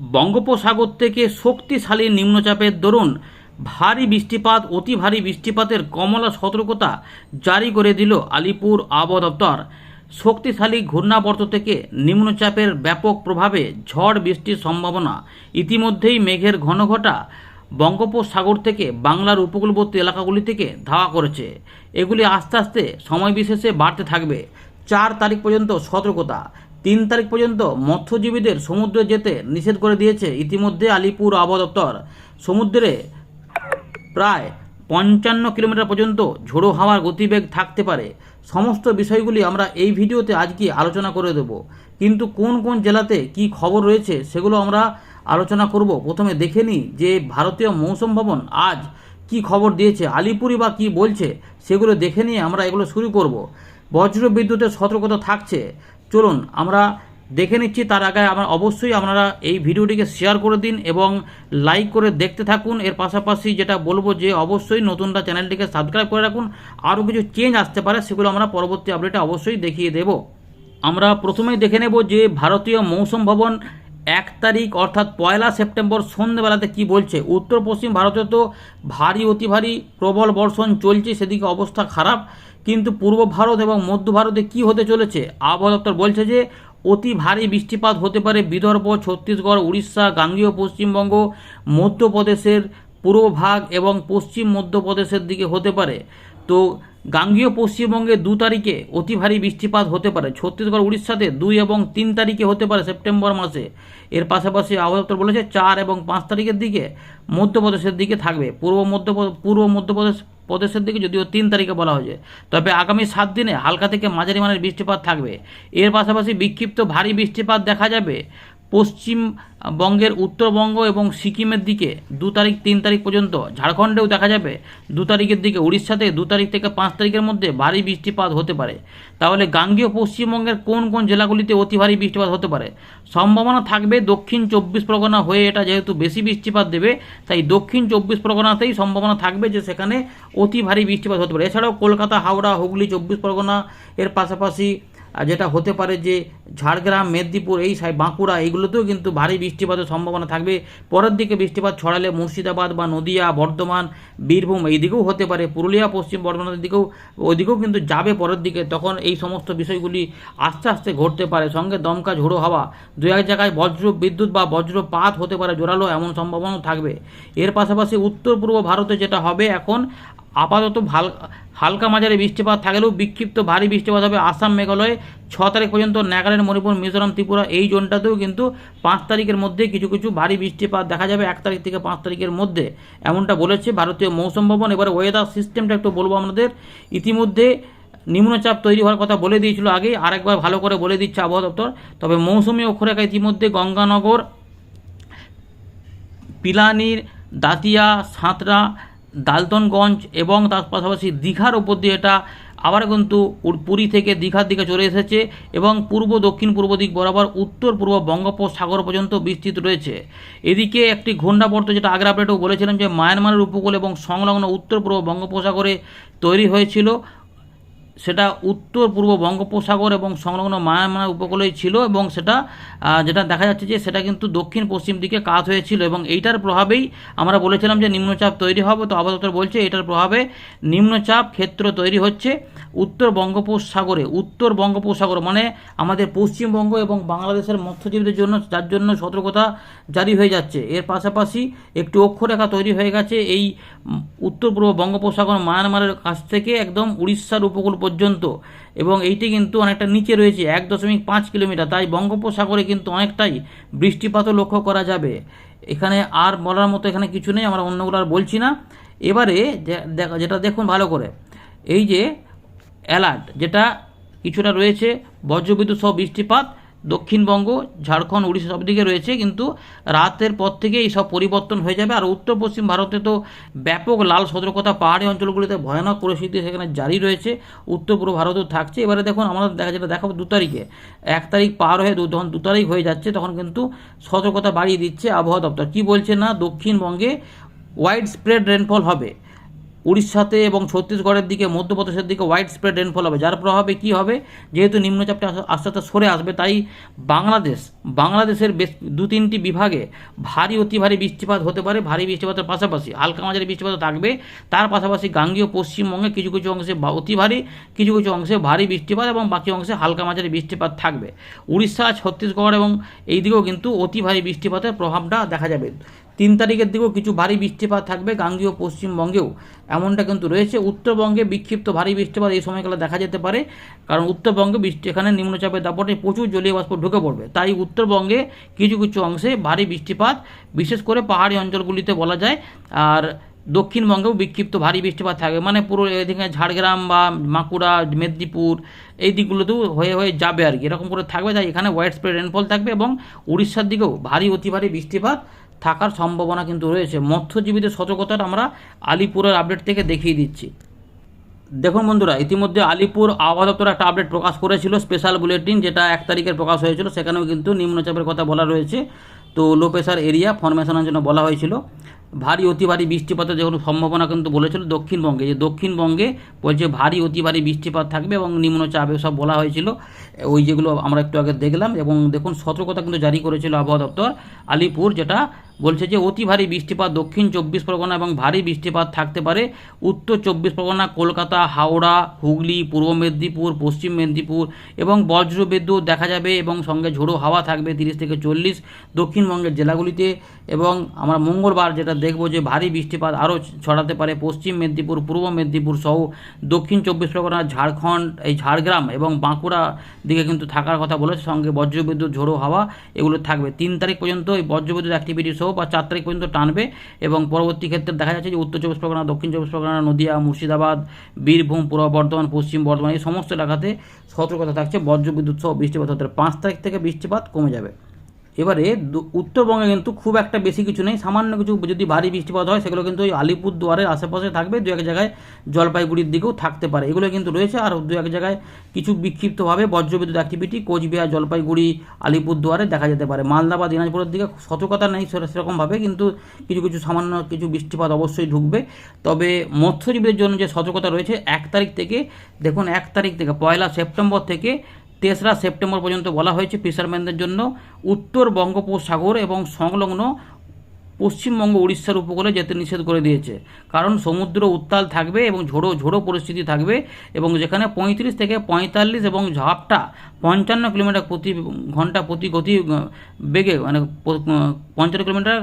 বঙ্গোপসাগর থেকে শক্তিশালী নিম্নচাপের দরুন ভারী বৃষ্টিপাত, অতি ভারী বৃষ্টিপাতের কমলা সতর্কতা জারি করে দিল আলিপুর আবহাওয়া দপ্তর। শক্তিশালী ঘূর্ণাবর্ত থেকে নিম্নচাপের ব্যাপক প্রভাবে ঝড় বৃষ্টির সম্ভাবনা। ইতিমধ্যেই মেঘের ঘনঘটা বঙ্গোপসাগর থেকে বাংলার উপকূলবর্তী এলাকাগুলি থেকে ধাওয়া করেছে। এগুলি আস্তে আস্তে সময় বিশেষে বাড়তে থাকবে। চার তারিখ পর্যন্ত সতর্কতা। তিন তারিখ পর্যন্ত মৎস্যজীবীদের সমুদ্রে যেতে নিষেধ করে দিয়েছে ইতিমধ্যে আলিপুর আবহাওয়া দপ্তর। সমুদ্রে প্রায় পঞ্চান্ন কিলোমিটার পর্যন্ত ঝোড়ো হাওয়ার গতিবেগ থাকতে পারে। সমস্ত বিষয়গুলি আমরা এই ভিডিওতে আজকে আলোচনা করে দেব। কিন্তু কোন কোন জেলাতে কি খবর রয়েছে সেগুলো আমরা আলোচনা করব। প্রথমে দেখে নিই যে ভারতীয় মৌসুম ভবন আজ কি খবর দিয়েছে আলিপুরি বা কি বলছে, সেগুলো দেখে নিয়ে আমরা এগুলো শুরু করব। বজ্র বিদ্যুতের সতর্কতা থাকছে। চলুন, আমরা দেখে নিচ্ছি তার আগে আমরা অবশ্যই আপনারা এই ভিডিওটিকে শেয়ার করে দিন এবং লাইক করে দেখতে থাকুন। এর পাশাপাশি যেটা বলব যে অবশ্যই নতুনটা চ্যানেলটিকে সাবস্ক্রাইব করে রাখুন। আরও কিছু চেঞ্জ আসতে পারে, সেগুলো আমরা পরবর্তী আপডেটে অবশ্যই দেখিয়ে দেব। আমরা প্রথমেই দেখে নেব যে ভারতীয় মৌসুম ভবন এক তারিখ, অর্থাৎ পয়লা সেপ্টেম্বর সন্ধ্যেবেলাতে কি বলছে? উত্তর, পশ্চিম ভারতে তো ভারী, অতি ভারী প্রবল বর্ষণ চলছে, সেদিকে অবস্থা খারাপ। কিন্তু পূর্ব ভারত এবং মধ্য ভারতে কি হতে চলেছে? আবহাওয়া দপ্তর বলছে যে, অতি ভারী বৃষ্টিপাত হতে পারে বিদর্ভ, ছত্তিশগড়, উড়িষ্যা, গাঙ্গীয়, পশ্চিমবঙ্গ, মধ্যপ্রদেশের পূর্বভাগ এবং পশ্চিম মধ্যপ্রদেশের দিকে হতে পারে। তো গাঙ্গীয় পশ্চিমবঙ্গে দু তারিখে অতি ভারী বৃষ্টিপাত হতে পারে। ছত্তিশগড়, উড়িষ্যাতে দুই এবং তিন তারিখে হতে পারে সেপ্টেম্বর মাসে। এর পাশাপাশি আবহাওয়া বলেছে চার এবং পাঁচ তারিখের দিকে মধ্যপ্রদেশের দিকে থাকবে। পূর্ব মধ্য, পূর্ব মধ্যপ্রদেশ, প্রদেশের দিকে যদিও তিন তারিখে বলা হয়েছে। তবে আগামী সাত দিনে হালকা থেকে মাঝারি মানের বৃষ্টিপাত থাকবে। এর পাশাপাশি বিক্ষিপ্ত ভারী বৃষ্টিপাত দেখা যাবে পশ্চিমবঙ্গের উত্তরবঙ্গ এবং সিকিমের দিকে দু তারিখ, তিন তারিখ পর্যন্ত, ঝাড়খণ্ডেও দেখা যাবে দু তারিখের দিকে উড়িষ্যাতে দু তারিখ থেকে পাঁচ তারিখের মধ্যে ভারী বৃষ্টিপাত হতে পারে। তাহলে গাঙ্গীয় পশ্চিমবঙ্গের কোন কোন জেলাগুলিতে অতি ভারী বৃষ্টিপাত হতে পারে? সম্ভাবনা থাকবে দক্ষিণ চব্বিশ পরগনা হয়ে এটা যেহেতু বেশি বৃষ্টিপাত দেবে, তাই দক্ষিণ চব্বিশ পরগনাতেই সম্ভাবনা থাকবে যে সেখানে অতি ভারী বৃষ্টিপাত হতে পারে। এছাড়াও কলকাতা, হাওড়া, হুগলি, চব্বিশ পরগনা এর পাশাপাশি যেটা হতে পারে যে ঝাড়গ্রাম, মেদিনীপুর, এই সাই বাঁকুড়া, এইগুলোতেও কিন্তু ভারী বৃষ্টিপাতের সম্ভাবনা থাকবে। পরের দিকে বৃষ্টিপাত ছড়ালে মুর্শিদাবাদ বা নদিয়া, বর্ধমান, বীরভূম এই দিকেও হতে পারে। পুরুলিয়া, পশ্চিম বর্ধমানের দিকেও ওইদিকেও কিন্তু যাবে পরের দিকে। তখন এই সমস্ত বিষয়গুলি আস্তে আস্তে ঘটতে পারে। সঙ্গে দমকা ঝোড়ো হাওয়া। দু এক জায়গায় বজ্র বিদ্যুৎ বা বজ্রপাত হতে পারে। জোরালো এমন সম্ভাবনাও থাকবে। এর পাশাপাশি উত্তর পূর্ব ভারতে যেটা হবে এখন আপাতত ভালো হালকা মাঝারি বৃষ্টিপাত থাকলেও বিক্ষিপ্ত ভারী বৃষ্টিপাত হবে আসাম, মেঘালয়ে। ছ তারিখ পর্যন্ত নাগাল্যান্ড, মণিপুর, মিজোরাম, ত্রিপুরা এই জোনটাতেও কিন্তু পাঁচ তারিখের মধ্যে কিছু কিছু ভারী বৃষ্টিপাত দেখা যাবে এক তারিখ থেকে পাঁচ তারিখের মধ্যে। এমনটা বলেছে ভারতীয় মৌসুম ভবন। এবারে ওয়েদার সিস্টেমটা একটু বলব আমাদের ইতিমধ্যে নিম্নচাপ তৈরি হওয়ার কথা বলে দিয়েছিল আগেই আরেকবার ভালো করে বলে দিচ্ছে আবহাওয়া দপ্তর। তবে মৌসুমি অক্ষরেখা ইতিমধ্যে গঙ্গানগর, পিলানির, দাতিয়া, সাঁতরা দালতনগঞ্জ এবং তার পাশাপাশি দীঘার উপর দিয়ে এটা আবার কিন্তু পুরী থেকে দীঘার দিকে চলে এসেছে এবং পূর্ব, দক্ষিণ, পূর্ব দিক বরাবর, উত্তর, পূর্ব বঙ্গোপসাগর পর্যন্ত বিস্তৃত রয়েছে। এদিকে একটি ঘূর্ণাবর্ত যেটা আগের বলেছিলাম যে, মায়ানমারের উপকূল এবং সংলগ্ন উত্তর, পূর্ব বঙ্গোপসাগরে তৈরি হয়েছিল। সেটা উত্তর পূর্ব বঙ্গোপসাগর এবং সংলগ্ন মায়ানমার উপকূলেই ছিল এবং সেটা যেটা দেখা যাচ্ছে যে সেটা কিন্তু দক্ষিণ পশ্চিম দিকে কাত হয়েছিল এবং এইটার প্রভাবেই আমরা বলেছিলাম যে নিম্নচাপ তৈরি হবে। তো দপ্তর বলছে এটার প্রভাবে নিম্নচাপ ক্ষেত্র তৈরি হচ্ছে উত্তর বঙ্গোপসাগরে। উত্তর বঙ্গোপসাগর মানে আমাদের পশ্চিমবঙ্গ এবং বাংলাদেশের মৎস্যজীবীদের জন্য, যার জন্য সতর্কতা জারি হয়ে যাচ্ছে। এর পাশাপাশি একটি অক্ষরেখা তৈরি হয়ে গেছে এই উত্তর পূর্ব বঙ্গোপসাগর মায়ানমারের কাছ থেকে একদম উড়িষ্যার উপকূল পর্যন্ত। এবং এইটি কিন্তু অনেকটা নিচে রয়েছে, এক দশমিক পাঁচ কিলোমিটার। তাই বঙ্গোপসাগরে কিন্তু অনেকটাই বৃষ্টিপাতও লক্ষ্য করা যাবে। এখানে আর বলার মতো এখানে কিছু নেই, আমরা অন্যগুলো আর বলছি না। এবারে যেটা দেখুন ভালো করে, এই যে অ্যালার্ট যেটা কিছুটা রয়েছে, বজ্রবিদ্যুৎ সহ বৃষ্টিপাত দক্ষিণবঙ্গ, ঝাড়খণ্ড, উড়িষ্যা সব দিকে রয়েছে, কিন্তু রাতের পর থেকে এই সব পরিবর্তন হয়ে যাবে। আর উত্তর পশ্চিম ভারতে তো ব্যাপক লাল সতর্কতা পাহাড়ি অঞ্চলগুলিতে ভয়ানক পরিস্থিতি সেখানে জারি রয়েছে। উত্তর পূর্ব ভারতেও থাকছে। এবারে দেখুন, আমরা দেখা যেটা দেখাবো দু তারিখে। এক তারিখ পার হয়ে যখন দু তারিখ হয়ে যাচ্ছে, তখন কিন্তু সতর্কতা বাড়িয়ে দিচ্ছে আবহাওয়া দপ্তর। কি বলছে না, দক্ষিণবঙ্গে ওয়াইড স্প্রেড রেনফল হবে। উড়িষ্যাতে এবং ছত্তিশগড়ের দিকে মধ্যপ্রদেশের দিকে হোয়াইট স্প্রেড রেনফল হবে। যার প্রভাবে কি হবে? যেহেতু নিম্নচাপটা আস্তে- আস্তে সরে আসবে, তাই বাংলাদেশ, বাংলাদেশের বেশ দু তিনটি বিভাগে ভারী, অতি ভারী বৃষ্টিপাত হতে পারে। ভারী বৃষ্টিপাতের পাশাপাশি হালকা মাঝারি বৃষ্টিপাত থাকবে। তার পাশাপাশি গাঙ্গীয় পশ্চিমবঙ্গে কিছু কিছু অংশে অতি ভারী, কিছু কিছু অংশে ভারী বৃষ্টিপাত এবং বাকি অংশে হালকা মাঝারি বৃষ্টিপাত থাকবে। উড়িষ্যা, ছত্তিশগড় এবং এই দিকেও কিন্তু অতি ভারী বৃষ্টিপাতের প্রভাবটা দেখা যাবে। তিন তারিখের দিকেও কিছু ভারী বৃষ্টিপাত থাকবে গাঙ্গীয় পশ্চিমবঙ্গেও। এমনটা কিন্তু রয়েছে। উত্তরবঙ্গে বিক্ষিপ্ত ভারী বৃষ্টিপাত এই সময়কালে দেখা যেতে পারে, কারণ উত্তরবঙ্গে বৃষ্টি এখানে নিম্নচাপের দাপটে প্রচুর জলীয় বাষ্প ঢুকে পড়বে। তাই উত্তরবঙ্গে কিছু কিছু অংশে ভারী বৃষ্টিপাত, বিশেষ করে পাহাড়ি অঞ্চলগুলিতে বলা যায়। আর দক্ষিণবঙ্গেও বিক্ষিপ্ত ভারী বৃষ্টিপাত থাকবে। মানে পুরো এদিকে ঝাড়গ্রাম বা বাঁকুড়া, মেদিনীপুর এই দিকগুলোতেও হয়ে হয়ে যাবে আর কি। এরকম করে থাকবে। তাই এখানে হোয়াইট স্প্রেড রেনফল থাকবে এবং উড়িষ্যার দিকেও ভারী, অতি ভারী বৃষ্টিপাত থাকার সম্ভাবনা কিন্তু রয়েছে। মৎস্যজীবীদের সতর্কতাটা আমরা আলিপুরের আপডেট থেকে দেখিয়ে দিচ্ছি। দেখুন বন্ধুরা, ইতিমধ্যে আলিপুর আবহাওয়া দপ্তর একটা আপডেট প্রকাশ করেছিল স্পেশাল বুলেটিন যেটা এক তারিখের প্রকাশ হয়েছিল, সেখানেও কিন্তু নিম্নচাপের কথা বলা রয়েছে। তো লো প্রেশার এরিয়া ফরমেশনের জন্য বলা হয়েছিল। ভারী, অতি ভারী বৃষ্টিপাতের যেগুলো সম্ভাবনা কিন্তু বলেছিল দক্ষিণবঙ্গে। যে দক্ষিণবঙ্গে বলছে ভারী, অতি ভারী বৃষ্টিপাত থাকবে এবং নিম্নচাপে সব বলা হয়েছিল। ওই যেগুলো আমরা একটু আগে দেখলাম এবং দেখুন সতর্কতা কিন্তু জারি করেছিল আবহাওয়া দপ্তর আলিপুর, যেটা বলছে যে, অতি ভারী বৃষ্টিপাত দক্ষিণ চব্বিশ পরগনা এবং ভারী বৃষ্টিপাত থাকতে পারে। উত্তর চব্বিশ পরগনা, কলকাতা, হাওড়া, হুগলি, পূর্ব মেদিনীপুর, পশ্চিম মেদিনীপুর এবং বজ্র বিদ্যুৎ দেখা যাবে এবং সঙ্গে ঝোড়ো হাওয়া থাকবে তিরিশ থেকে চল্লিশ দক্ষিণবঙ্গের জেলাগুলিতে এবং আমরা মঙ্গলবার যেটা দেখব যে, ভারী বৃষ্টিপাত আরও ছড়াতে পারে পশ্চিম মেদিনীপুর, পূর্ব মেদিনীপুর সহ দক্ষিণ চব্বিশ পরগনা, ঝাড়খণ্ড, এই ঝাড়গ্রাম এবং বাঁকুড়া দিকে কিন্তু থাকার কথা বলেছে। সঙ্গে বজ্রবিদ্যুৎ ঝোড়ো হাওয়া এগুলো থাকবে। তিন তারিখ পর্যন্ত এই বজ্রবিদ্যুৎ অ্যাক্টিভিটি সহ বা চার তারিখ পর্যন্ত টানবে এবং পরবর্তী ক্ষেত্রে দেখা যাচ্ছে যে উত্তর চব্বিশ পরগনা, দক্ষিণ চব্বিশ পরগনা, নদীয়া, মুর্শিদাবাদ, বীরভূম, পূর্ব বর্ধমান, পশ্চিম বর্ধমান এই সমস্ত এলাকাতে সতর্কতা থাকছে। বজ্রবিদ্যুৎ সহ বৃষ্টিপাত হতে পারে। পাঁচ তারিখ থেকে বৃষ্টিপাত কমে যাবে। এবারে উত্তরবঙ্গে কিন্তু খুব একটা বেশি কিছু নেই। সামান্য কিছু যদি ভারী বৃষ্টিপাত হয়, সেগুলো কিন্তু ওই আলিপুর দুয়ারের আশেপাশে থাকবে। দু এক জায়গায় জলপাইগুড়ির দিকেও থাকতে পারে। এগুলো কিন্তু রয়েছে। আর দু এক জায়গায় কিছু বিক্ষিপ্তভাবে বজ্রবিদ্যুৎ অ্যাক্টিভিটি কোচবিহার, জলপাইগুড়ি, আলিপুরদুয়ারে দেখা যেতে পারে। মালদা বা দিনাজপুরের দিকে সতর্কতা নেই সেরকমভাবে, কিন্তু কিছু কিছু সামান্য কিছু বৃষ্টিপাত অবশ্যই ঢুকবে। তবে মৎস্যজীবীদের জন্য যে সতর্কতা রয়েছে, এক তারিখ থেকে, দেখুন, এক তারিখ থেকে, পয়লা সেপ্টেম্বর থেকে তেসরা সেপ্টেম্বর পর্যন্ত বলা হয়েছে ফিশারম্যানদের জন্য উত্তর বঙ্গোপসাগর এবং সংলগ্ন পশ্চিমবঙ্গ উড়িষ্যার উপকূলে যেতে নিষেধ করে দিয়েছে। কারণ সমুদ্র উত্তাল থাকবে এবং ঝোড়ো ঝোড়ো পরিস্থিতি থাকবে এবং যেখানে পঁয়ত্রিশ থেকে পঁয়তাল্লিশ এবং ঝাপটা পঞ্চান্ন কিলোমিটার প্রতি ঘণ্টা প্রতি গতি বেগে মানে পঞ্চান্ন কিলোমিটার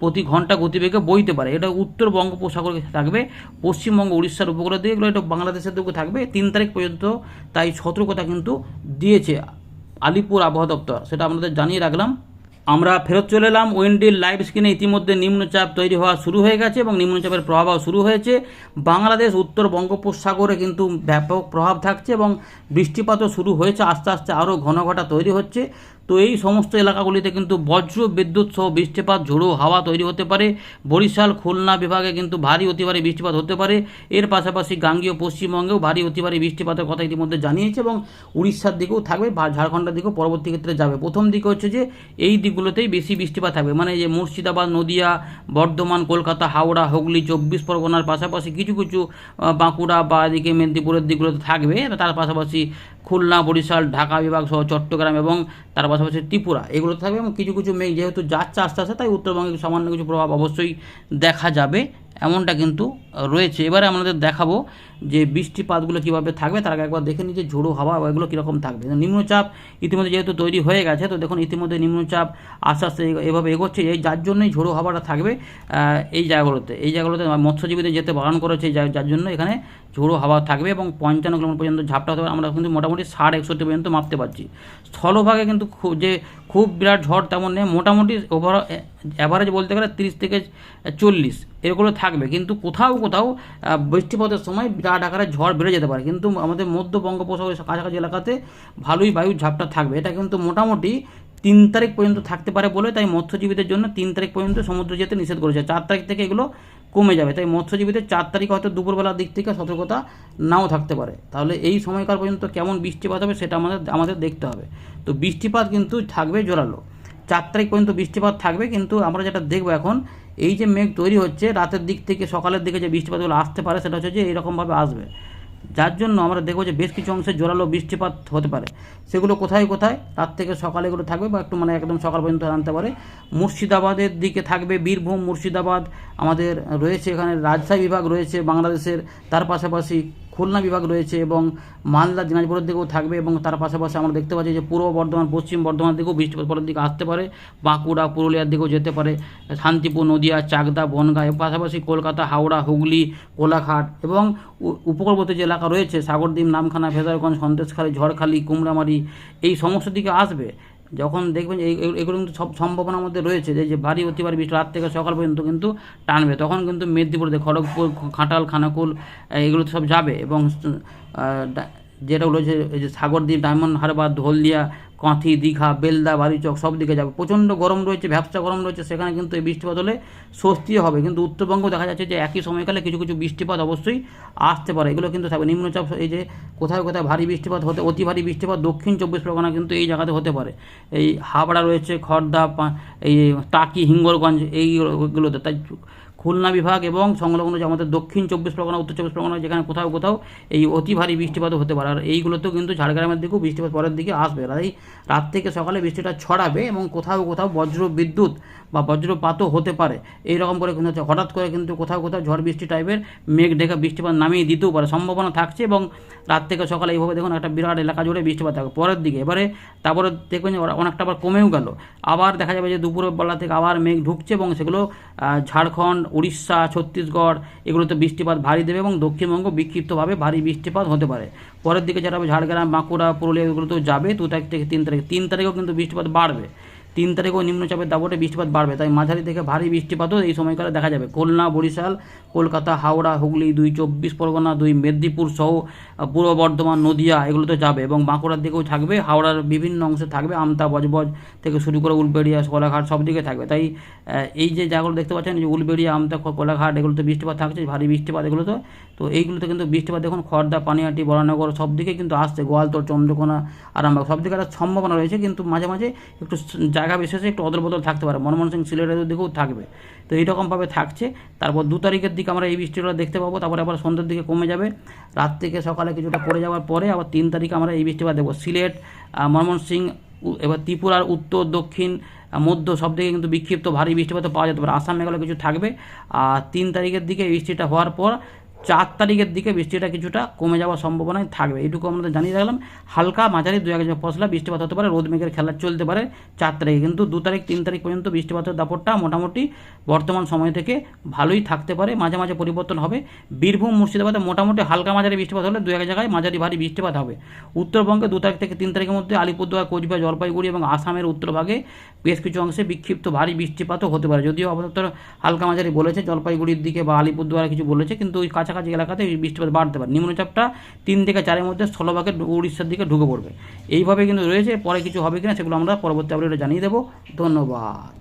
প্রতি ঘণ্টা গতিবেগে বইতে পারে। এটা উত্তর বঙ্গোপসাগরে থাকবে, পশ্চিমবঙ্গ উড়িষ্যার উপকূলে দিয়ে এগুলো এটা বাংলাদেশের দিকে থাকবে। তিন তারিখ পর্যন্ত তাই সতর্কতা কিন্তু দিয়েছে আলিপুর আবহাওয়া দপ্তর। সেটা আপনাদের জানিয়ে রাখলাম। আমরা ফেরত চলে এলাম ওয়েন্ডিল লাইভ স্ক্রিনে। ইতিমধ্যে নিম্নচাপ তৈরি হওয়া শুরু হয়ে গেছে এবং নিম্নচাপের প্রভাবও শুরু হয়েছে। বাংলাদেশ, উত্তর বঙ্গোপসাগরে কিন্তু ব্যাপক প্রভাব থাকছে এবং বৃষ্টিপাতও শুরু হয়েছে। আস্তে আস্তে আরও ঘন ঘটা তৈরি হচ্ছে। তো এই সমস্ত এলাকাগুলিতে কিন্তু বজ্র, বিদ্যুৎ সহ বৃষ্টিপাত, ঝোড়ো হাওয়া তৈরি হতে পারে। বরিশাল, খুলনা বিভাগে কিন্তু ভারী অতি ভারী বৃষ্টিপাত হতে পারে। এর পাশাপাশি গাঙ্গীয়, পশ্চিমবঙ্গেও ভারী অতি ভারী বৃষ্টিপাতের কথা ইতিমধ্যে জানিয়েছে এবং উড়িষ্যার দিকেও থাকবে ঝাড়খণ্ডের দিকেও পরবর্তী ক্ষেত্রে যাবে। প্রথম দিকে হচ্ছে যে, এই দিকগুলোতেই বেশি বৃষ্টিপাত থাকবে। মানে যে মুর্শিদাবাদ, নদিয়া, বর্ধমান, কলকাতা, হাওড়া, হুগলি, চব্বিশ পরগনার পাশাপাশি কিছু কিছু বাঁকুড়া বা এদিকে মেদিনীপুরের দিকগুলোতে থাকবে। তার পাশাপাশি খুলনা, বরিশাল, ঢাকা বিভাগ সহ চট্টগ্রাম এবং তার পাশাপাশি ত্রিপুরা, এগুলো থাকবে এবং কিছু কিছু মেঘ যেহেতু যাচ্ছে আস্তে আস্তে, তাই উত্তরবঙ্গে সামান্য কিছু প্রভাব অবশ্যই দেখা যাবে। এমনটা কিন্তু রয়েছে। এবারে আমাদের দেখাবো যে বৃষ্টিপাতগুলো কীভাবে থাকবে। তার আগে একবার দেখে নিই যে ঝোড়ো হাওয়া এগুলো কীরকম থাকবে। নিম্নচাপ ইতিমধ্যে যেহেতু তৈরি হয়ে গেছে, তো দেখুন ইতিমধ্যে নিম্নচাপ আস্তে আস্তে এভাবে এগোচ্ছে। এই যার জন্যই ঝোড়ো হাওয়াটা থাকবে এই জায়গাগুলোতে। এই জায়গাগুলোতে মৎস্যজীবীদের যেতে বারণ করেছে যার জন্য এখানে ঝোড়ো হাওয়া থাকবে এবং পঞ্চান্ন কিলোমিটার পর্যন্ত ঝাপটা হতে পারে আমরা কিন্তু মোটামুটি ষাট, একষট্টি পর্যন্ত মাপতে পারছি। স্থলভাগে কিন্তু খুব যে খুব বিরাট ঝড় তেমন নেই। মোটামুটি ওভার অ্যাভারেজ বলতে গেলে তিরিশ থেকে চল্লিশ এগুলো থাকবে। কিন্তু কোথাও কোথাও বৃষ্টিপাতের সময় বিরাট আকারে ঝড় বেড়ে যেতে পারে। কিন্তু আমাদের মধ্য বঙ্গোপসাগরের কাছাকাছি এলাকাতে ভালোই বায়ুর ঝাপটা থাকবে। এটা কিন্তু মোটামুটি তিন তারিখ পর্যন্ত থাকতে পারে বলে তাই মৎস্যজীবীদের জন্য তিন তারিখ পর্যন্ত সমুদ্র যেতে নিষেধ করেছে। চার তারিখ থেকে এগুলো কমে যাবে। তাই মৎস্যজীবীদের চার তারিখ হয়তো দুপুরবেলার দিক থেকে সতর্কতা নাও থাকতে পারে। তাহলে এই সময়কাল পর্যন্ত কেমন বৃষ্টিপাত হবে সেটা আমাদের আমাদের দেখতে হবে। তো বৃষ্টিপাত কিন্তু থাকবে জোরালো। চার তারিখ পর্যন্ত বৃষ্টিপাত থাকবে, কিন্তু আমরা যেটা দেখব এখন এই যে মেঘ তৈরি হচ্ছে, রাতের দিক থেকে সকালের দিকে যে বৃষ্টিপাতগুলো আসতে পারে, সেটা হচ্ছে যে এইরকমভাবে আসবে। যার জন্য আমরা দেখব যে বেশ কিছু অংশে জোরালো বৃষ্টিপাত হতে পারে। সেগুলো কোথায় কোথায়? রাত থেকে সকালে এগুলো থাকবে বা একটু মানে একদম সকাল পর্যন্ত আনতে পারে। মুর্শিদাবাদের দিকে থাকবে বীরভূম, মুর্শিদাবাদ। আমাদের রয়েছে এখানে রাজশাহী বিভাগ রয়েছে, বাংলাদেশের। তার পাশাপাশি খুলনা বিভাগ রয়েছে এবং মালদা, দিনাজপুরের দিকেও থাকবে এবং তার পাশাপাশি আমরা দেখতে পাচ্ছি যে পূর্ব বর্ধমান, পশ্চিম বর্ধমান দিকেও বৃষ্টিপাত পরের দিকে আসতে পারে। বাঁকুড়া, পুরুলিয়ার দিকেও যেতে পারে। শান্তিপুর, নদিয়া, চাকদা, বনগাঁ, এর পাশাপাশি কলকাতা, হাওড়া, হুগলি, কোলাঘাট এবং উপকূলবর্তী যে এলাকা রয়েছে, সাগরদ্বীপ, নামখানা ফেজারগঞ্জ সন্দেশখালী, ঝড়খালি, কুমড়ামারি, এই সমস্ত দিকে আসবে। যখন দেখবেন এগুলো কিন্তু সব সম্ভাবনার মধ্যে রয়েছে যে ভারী অতি ভারী বৃষ্টি রাত থেকে সকাল পর্যন্ত কিন্তু টানবে। তখন কিন্তু মেদিনীপুরতে খড়গপুর খাটাল, খানাকুল এগুলো সব যাবে এবং যেটা রয়েছে এই যে সাগরদ্বীপ, ডায়মন্ড হারবার হলদিয়া কাঁথি, দীঘা, বেলদা বাড়িচক সব দিকে যাবে। প্রচণ্ড গরম রয়েছে, ভ্যাবসা গরম রয়েছে, সেখানে কিন্তু এই বৃষ্টিপাত হলে স্বস্তিও হবে। কিন্তু উত্তরবঙ্গ দেখা যাচ্ছে যে, একই সময়কালে কিছু কিছু বৃষ্টিপাত অবশ্যই আসতে পারে। এগুলো কিন্তু থাকবে। নিম্নচাপ, এই যে কোথায় কোথায় ভারী বৃষ্টিপাত হতে, অতি ভারী বৃষ্টিপাত দক্ষিণ চব্বিশ পরগনা কিন্তু এই জায়গাতে হতে পারে। এই হাবড়া রয়েছে খড়দা এই টাকি, হিঙ্গলগঞ্জ এইগুলোতে তাই খুলনা বিভাগ এবং সংলগ্ন যে আমাদের দক্ষিণ চব্বিশ পরগনা, উত্তর চব্বিশ পরগনা, যেখানে কোথাও কোথাও এই অতি ভারী বৃষ্টিপাতও হতে পারে। আর এইগুলোতেও কিন্তু ঝাড়গ্রামের দিকেও বৃষ্টিপাত পরের দিকে আসবে। তাই রাত থেকে সকালে বৃষ্টিটা ছড়াবে এবং কোথাও কোথাও বজ্র বিদ্যুৎ বা বজ্রপাতও হতে পারে। এই রকম করে কিন্তু। হঠাৎ করে কিন্তু কোথাও কোথাও ঝড় বৃষ্টি টাইপের মেঘ ঢেকা বৃষ্টিপাত নামিয়ে দিতেও পারে। সম্ভাবনা থাকছে এবং রাত থেকে সকালে এইভাবে দেখুন একটা বিরাট এলাকা জুড়ে বৃষ্টিপাত থাকবে পরের দিকে এবারে তারপরে দেখবেন অনেকটা আবার কমেও গেল। আবার দেখা যাবে যে দুপুরের বেলা থেকে আবার মেঘ ঢুকছে এবং সেগুলো ঝাড়খণ্ড উড়িষ্যা, ছত্তিশগড়, এগুলোতে বৃষ্টিপাত ভারী দেবে এবং দক্ষিণবঙ্গ বিক্ষিপ্তভাবে ভারী বৃষ্টিপাত হতে পারে। পরের দিকে যারা ঝাড়গ্রাম, বাঁকুড়া, পুরুলিয়া, এগুলোতেও যাবে। দু তারিখ থেকে তিন তারিখ, তিন তারিখেও কিন্তু বৃষ্টিপাত বাড়বে। তিন তারিখেও নিম্নচাপের দাপটে বৃষ্টিপাত বাড়বে, তাই মাঝারি থেকে ভারী বৃষ্টিপাতও এই সময়কালে দেখা যাবে। খুলনা, বরিশাল, কলকাতা, হাওড়া, হুগলি, দুই চব্বিশ পরগনা, দুই মেদিনীপুর সহ পূর্ব বর্ধমান, নদিয়া এগুলোতে যাবে এবং বাঁকুড়ার দিকেও থাকবে, হাওড়ার বিভিন্ন অংশে থাকবে, আমতা, বজবজ থেকে শুরু করে উলবেড়িয়া কোলাঘাট সব দিকে থাকবে। তাই এই যে জায়গাগুলো দেখতে পাচ্ছেন যে উলবেড়িয়া, আমতা কোলাঘাট এগুলোতে বৃষ্টিপাত থাকছে, ভারী বৃষ্টিপাত এগুলোতে। তো এইগুলোতে কিন্তু বৃষ্টিপাত দেখুন খড়দা পানিহাটি, বরানগর সব দিকে কিন্তু আসছে গোয়ালতোড় চন্দ্রকোনা, আরামবাগ সব দিকে একটা সম্ভাবনা রয়েছে, কিন্তু মাঝে মাঝে একটু জায়গা বিশেষে একটু অদল বদল থাকতে পারে। মনমোহন সিং সিলেটের দিকেও থাকবে। তো এইরকমভাবে থাকছে। তারপর দু তারিখের দিকে আমরা এই বৃষ্টিটা দেখতে পাবো। তারপরে আবার সন্ধ্যের দিকে কমে যাবে। রাত থেকে সকালে কিছুটা পড়ে যাওয়ার পরে আবার তিন তারিখে আমরা এই বৃষ্টিপাত দেখব। সিলেট ময়মনসিং সিং এবার ত্রিপুরার উত্তর, দক্ষিণ মধ্য সব দিকে কিন্তু বিক্ষিপ্ত ভারী বৃষ্টিপাত পাওয়া যেতে পারে। আসাম, মেঘালয় কিছু থাকবে। আর তিন তারিখের দিকে বৃষ্টিটা হওয়ার পর চার তারিখের দিকে বৃষ্টিটা কিছুটা কমে যাওয়ার সম্ভাবনাই থাকবে। এইটুকু আমাদের জানিয়ে রাখলাম। হালকা মাঝারি দু এক পশলা বৃষ্টিপাত হতে পারে, রোদ মেঘের খেলা চলতে পারে চার তারিখে। কিন্তু দু তারিখ, তিন তারিখ পর্যন্ত বৃষ্টিপাতের দাপটটা মোটামুটি বর্তমান সময় থেকে ভালোই থাকতে পারে। মাঝে মাঝে পরিবর্তন হবে। বীরভূম, মুর্শিদাবাদে মোটামুটি হালকা মাঝারি বৃষ্টিপাত হলে দু এক জায়গায় মাঝারি ভারী বৃষ্টিপাত হবে। উত্তরবঙ্গে দু তারিখ থেকে তিন তারিখের মধ্যে আলিপুরদুয়ার, কোচবিহার, জলপাইগুড়ি এবং আসামের উত্তরভাগে বেশ কিছু অংশে বিক্ষিপ্ত ভারী বৃষ্টিপাতও হতে পারে। যদিও আপাতত হালকা মাঝারি বলেছে, জলপাইগুড়ির দিকে বা আলিপুরদুয়ারে কিছু বলেছে, কিন্তু ওই কাছাকাছি এলাকাতে বৃষ্টিপাত বাড়তে পারে। নিম্নচাপটা তিন থেকে চারের মধ্যে স্থলভাগে উড়িষ্যার দিকে ঢুকে পড়বে। এইভাবে কিন্তু রয়েছে, পরে কিছু হবে কিনা সেগুলো আমরা পরবর্তী আপডেটে জানিয়ে দেবো। ধন্যবাদ।